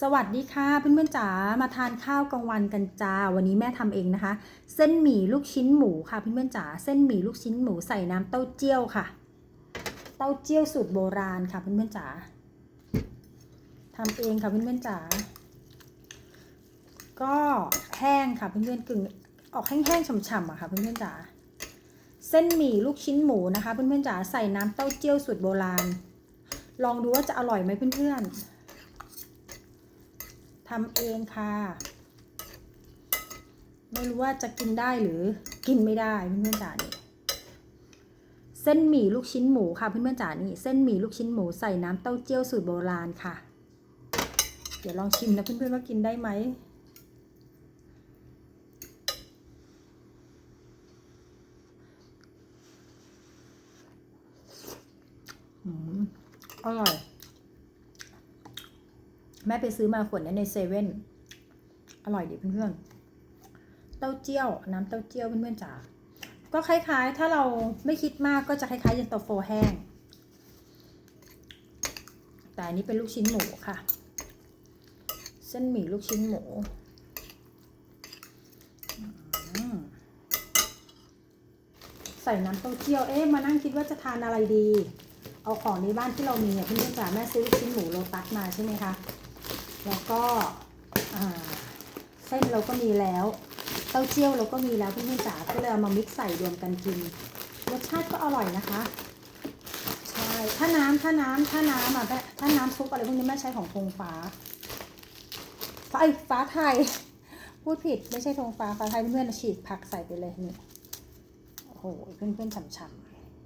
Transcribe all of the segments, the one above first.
สวัสดีค่ะเพื่อนๆจ๋ามาทานข้าวกลางวันกันจ้าวันนี้แม่ทำเองนะคะ เส้นหมี่ลูกชิ้นหมูค่ะเพื่อนๆจ๋าเส้นหมี่ลูกชิ้นหมูใส่น้ำเต้าเจี้ยวค่ะ เต้าเจี้ยวสูตรโบราณค่ะเพื่อนๆจ๋าทำเองค่ะเพื่อนๆจ๋าก็แห้งค่ะเพื่อนๆกึ่งออกแห้งๆฉ่ำๆอะค่ะเพื่อนๆจ๋าเส้นหมี่ลูกชิ้นหมูนะคะเพื่อนๆจ๋าใส่น้ำเต้าเจี้ยวสูตรโบราณ ลองดูว่าจะอร่อยไหมเพื่อนๆ ทำเองค่ะ ไม่รู้ว่าจะกินได้หรือกินไม่ได้เพื่อนๆจ๋านี่เส้นหมี่ลูกชิ้นหมูค่ะเพื่อนๆจ๋านี่เส้นหมี่ลูกชิ้นหมูใส่น้ำเต้าเจี้ยวสูตรโบราณค่ะ เดี๋ยวลองชิมนะเพื่อนๆว่ากินได้ไหมอืมอร่อย แม่ไปซื้อมาขวดนี้ในเซเว่นอร่อยดีเพื่อนๆ เต้าเจี้ยว น้ำเต้าเจี้ยวเพื่อนๆจ๋า ก็คล้ายๆ ถ้าเราไม่คิดมากก็จะคล้ายๆเย็นตาโฟแห้ง แต่อันนี้เป็นลูกชิ้นหมูค่ะ เส้นหมี่ลูกชิ้นหมูใส่น้ำเต้าเจี้ยว เอ๊ะ มานั่งคิดว่าจะทานอะไรดี เอาของในบ้านที่เรามีเนี่ยเพื่อนๆจ๋าแม่ซื้อลูกชิ้นหมูโลตัสมาใช่ไหมคะ แล้วก็เส้นเราก็มีแล้วเต้าเจี้ยวเราก็มีแล้วเพื่อนๆจ๋าก็เลยเอามามิกซ์ใส่รวมกันกินรสชาติก็อร่อยนะคะใช่ถ้าน้ำถ้าน้ำถ้าน้ำอะแม่ถ้าน้ำซุปอะไรพวกนี้แม่ใช้ของธงฟ้าฟ้าไอ้ฟ้าไทย พูดผิดไม่ใช่ธงฟ้าฟ้าไทยเพื่อนๆฉีกผักใส่ไปเลยนี่โอ้โหเพื่อนๆฉ่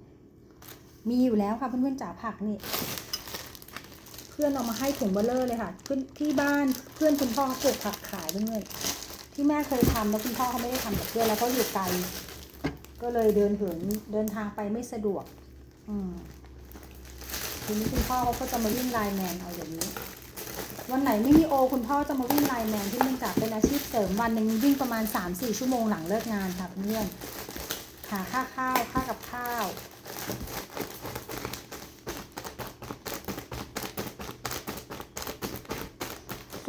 ำๆมีอยู่แล้วค่ะเพื่อนๆจ๋าผักนี่ พื่อนเอามาให้ถุงเบลเลอร์เลยค่ะเพื่อนที่บ้านเพื่อนคุณพ่อเขาปลูกผักขายเพื่อนที่แม่เคยทำแล้วคุณพ่อเขาไม่ได้ทำกับเพื่อนแล้วเขาอยู่ไกลก็เลยเดินเหินเดินทางไปไม่สะดวก อืมทีนี้คุณพ่อเขาก็จะมาวิ่งไลน์แมนเอาอย่างนี้ วันไหนไม่มีโอ คุณพ่อจะมาวิ่งไลน์แมนที่มันจากเป็นอาชีพเสริมวันหนึ่งวิ่งประมาณ 3-4 ชั่วโมงหลังเลิกงานค่ะเพื่อนหาค่าข้าวค่ากับข้าว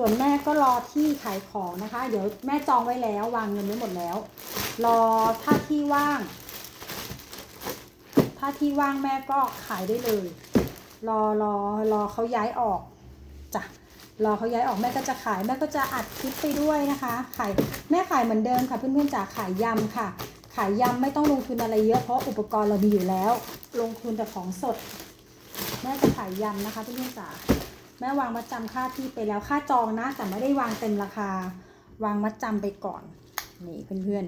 ส่วนแม่ก็รอที่ขายของนะคะ เดี๋ยวแม่จองไว้แล้ววางเงินไว้หมดแล้ว รอถ้าที่ว่าง ถ้าที่ว่างแม่ก็ขายได้เลย รอรอรอเขาย้ายออกจ้ะรอเขาย้ายออกแม่ก็จะขายแม่ก็จะอัดคลิปไปด้วยนะคะขายแม่ขายเหมือนเดิมค่ะเพื่อนๆจ๋าขายยำค่ะ ขายยำไม่ต้องลงทุนอะไรเยอะเพราะอุปกรณ์เรามีอยู่แล้ว ลงทุนแต่ของสด แม่จะขายยำนะคะเพื่อนๆจ๋า แม่วางมัดจำค่าที่ไปแล้วค่าจองนะ แต่ไม่ได้วางเต็มราคา วางมัดจำไปก่อน นี่เพื่อน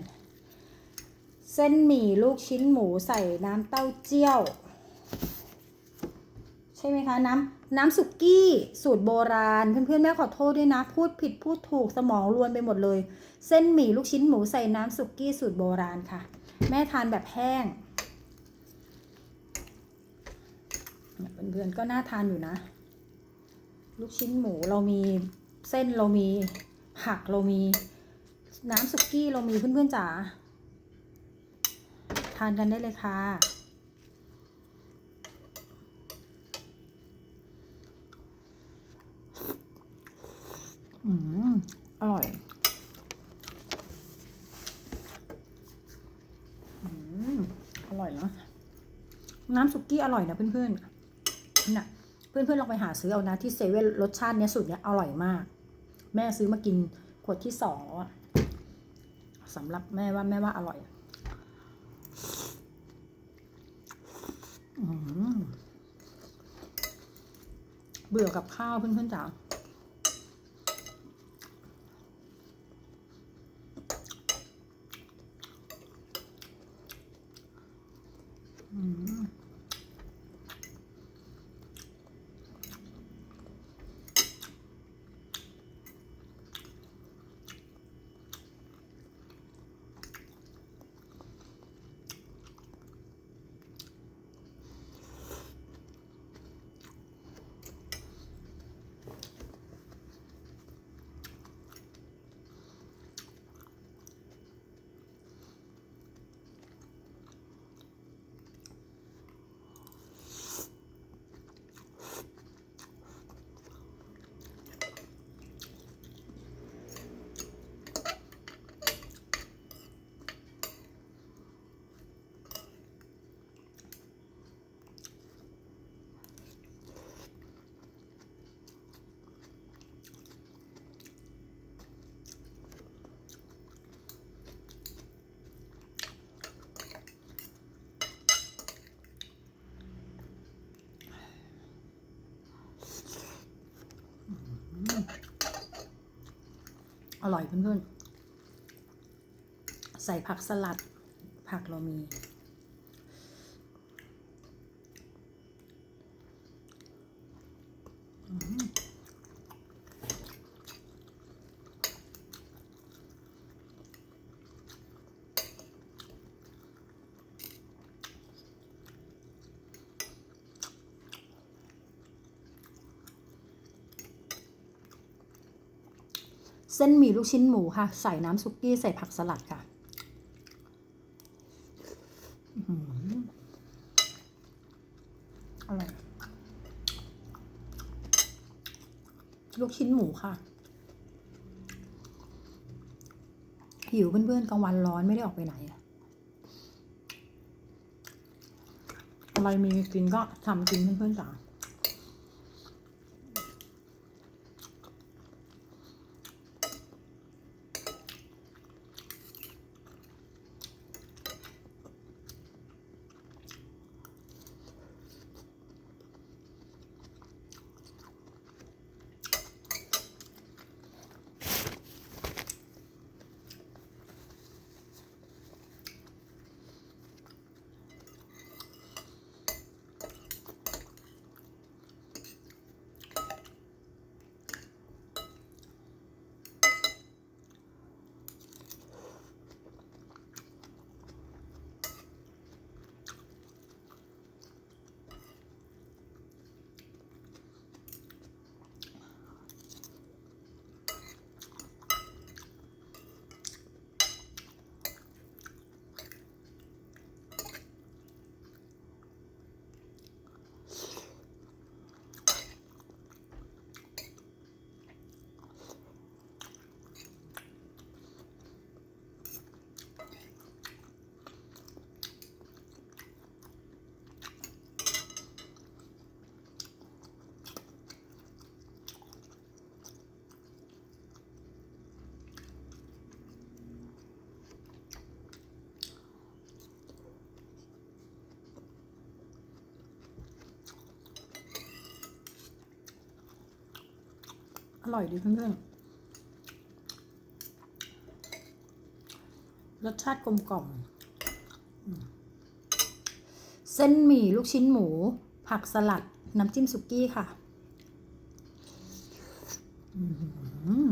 ๆ เส้นหมี่ลูกชิ้นหมูใส่น้ำเต้าเจี้ยว ใช่ไหมคะ น้ำน้ำสุกี้ สูตรโบราณ เพื่อนๆ แม่ขอโทษด้วยนะ พูดผิดพูดถูกสมองรวนไปหมดเลย เส้นหมี่ลูกชิ้นหมูใส่น้ำสุกี้สูตรโบราณค่ะ แม่ทานแบบแห้งเนี่ยเพื่อนๆก็น่าทานอยู่นะ ลูกชิ้นหมูเรามีเส้นเรามีผักเรามีน้ำสุกี้เรามีเพื่อนๆจ๋าทานกันได้เลยค่ะ อืม อร่อยอืมอร่อยเนาะน้ำสุกี้อร่อยนะเพื่อนๆ เพื่อนๆลองไปหาซื้อเอานะที่เซเว่นรสชาติเนี้ยสูตรเนี้ยอร่อยมาก แม่ซื้อมากินขวดที่สองแล้วอะสำหรับแม่ว่าแม่ว่าอร่อยอเบื่อกับข้าวเพื่อนๆจ๋าอืม อร่อยเพื่อนๆ ใส่ผักสลัด ผักเรามี อืม เส้นหมี่ลูกชิ้นหมูค่ะ ใส่น้ำซุกี้ใส่ผักสลัดค่ะอร่อยลูกชิ้นหมูค่ะ หิวเพื่อนๆกลางวันร้อนไม่ได้ออกไปไหนอะอะไรมีกินก็ทำกินเพื่อนๆจ๋า อ ร่อยดีเพื่อนๆรสชาติกลมกล่อม เส้นหมี่ลูกชิ้นหมู ผักสลัด น้ำจิ้มสุกี้ค่ะ อืม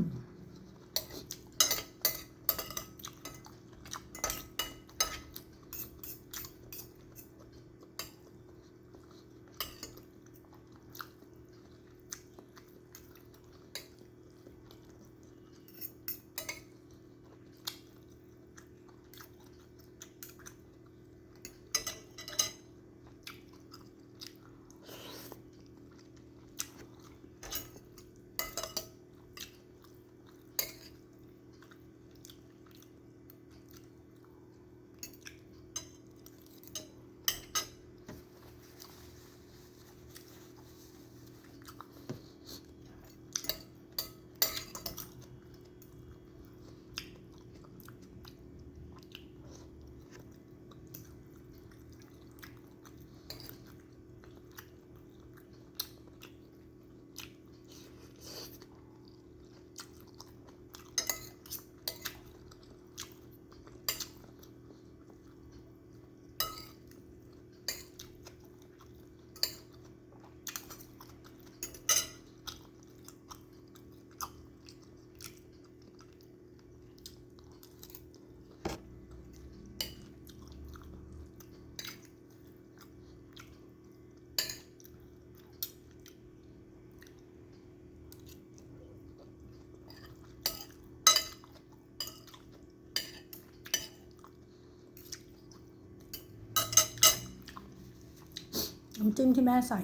ำจิ้มที่แม่ใส่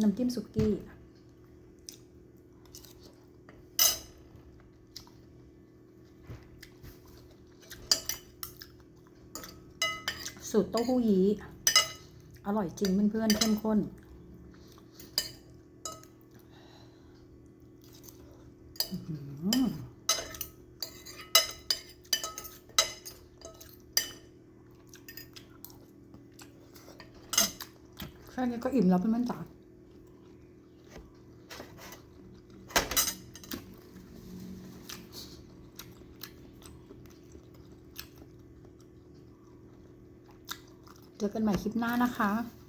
น้ำจิ้มสุกี้สูตรเต้าหู้ยี้อร่อยจริงเพื่อนๆเข้มข้น ค่นี้ก็อิ่มแล้วเพื่อนๆจ๋าเจอกันใหม่คลิปหน้านะคะ